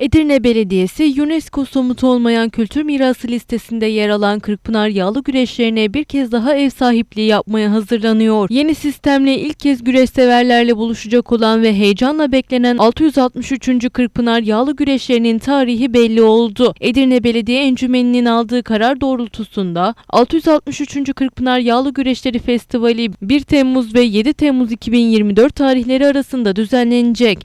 Edirne Belediyesi, UNESCO somutu olmayan kültür mirası listesinde yer alan Kırkpınar yağlı güreşlerine bir kez daha ev sahipliği yapmaya hazırlanıyor. Yeni sistemle ilk kez güreş severlerle buluşacak olan ve heyecanla beklenen 663. Kırkpınar yağlı güreşlerinin tarihi belli oldu. Edirne Belediye Encümeni'nin aldığı karar doğrultusunda 663. Kırkpınar Yağlı Güreşleri Festivali 1 Temmuz ve 7 Temmuz 2024 tarihleri arasında düzenlenecek.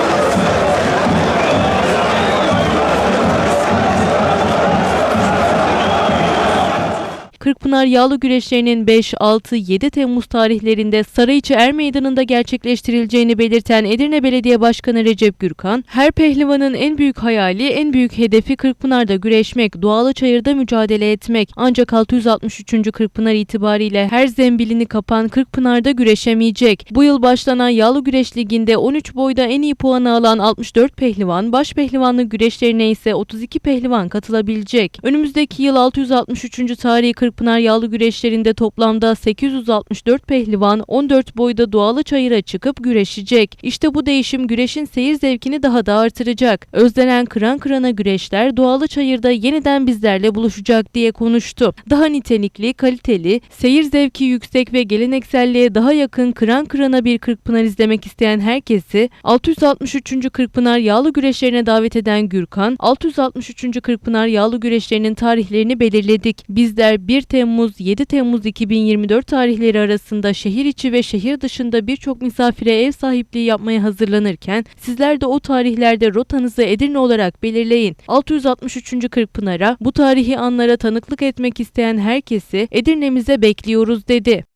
Kırkpınar Yağlı Güreşlerinin 5, 6, 7 Temmuz tarihlerinde Sarıçı Er Meydanı'nda gerçekleştirileceğini belirten Edirne Belediye Başkanı Recep Gürkan, her pehlivanın en büyük hayali, en büyük hedefi Kırkpınar'da güreşmek, doğalı çayırda mücadele etmek. Ancak 663. Kırkpınar itibariyle her zembilini kapan Kırkpınar'da güreşemeyecek. Bu yıl başlanan Yağlı Güreş Ligi'nde 13 boyda en iyi puanı alan 64 pehlivan, baş pehlivanlık güreşlerine ise 32 pehlivan katılabilecek. Önümüzdeki yıl 663. tarihi Kırkpınar Pınar Yağlı güreşlerinde toplamda 864 pehlivan 14 boyda doğalı çayıra çıkıp güreşecek. İşte bu değişim güreşin seyir zevkini daha da artıracak. Özlenen kıran kırana güreşler doğalı çayırda yeniden bizlerle buluşacak diye konuştu. Daha nitelikli, kaliteli, seyir zevki yüksek ve gelenekselliğe daha yakın kıran kırana bir Kırkpınar izlemek isteyen herkesi 663. Kırkpınar Yağlı güreşlerine davet eden Gürkan, 663. Kırkpınar Yağlı güreşlerinin tarihlerini belirledik. Bizler bir Temmuz-7 Temmuz 2024 tarihleri arasında şehir içi ve şehir dışında birçok misafire ev sahipliği yapmaya hazırlanırken sizler de o tarihlerde rotanızı Edirne olarak belirleyin. 663. Kırkpınar'a bu tarihi anlara tanıklık etmek isteyen herkesi Edirne'mize bekliyoruz dedi.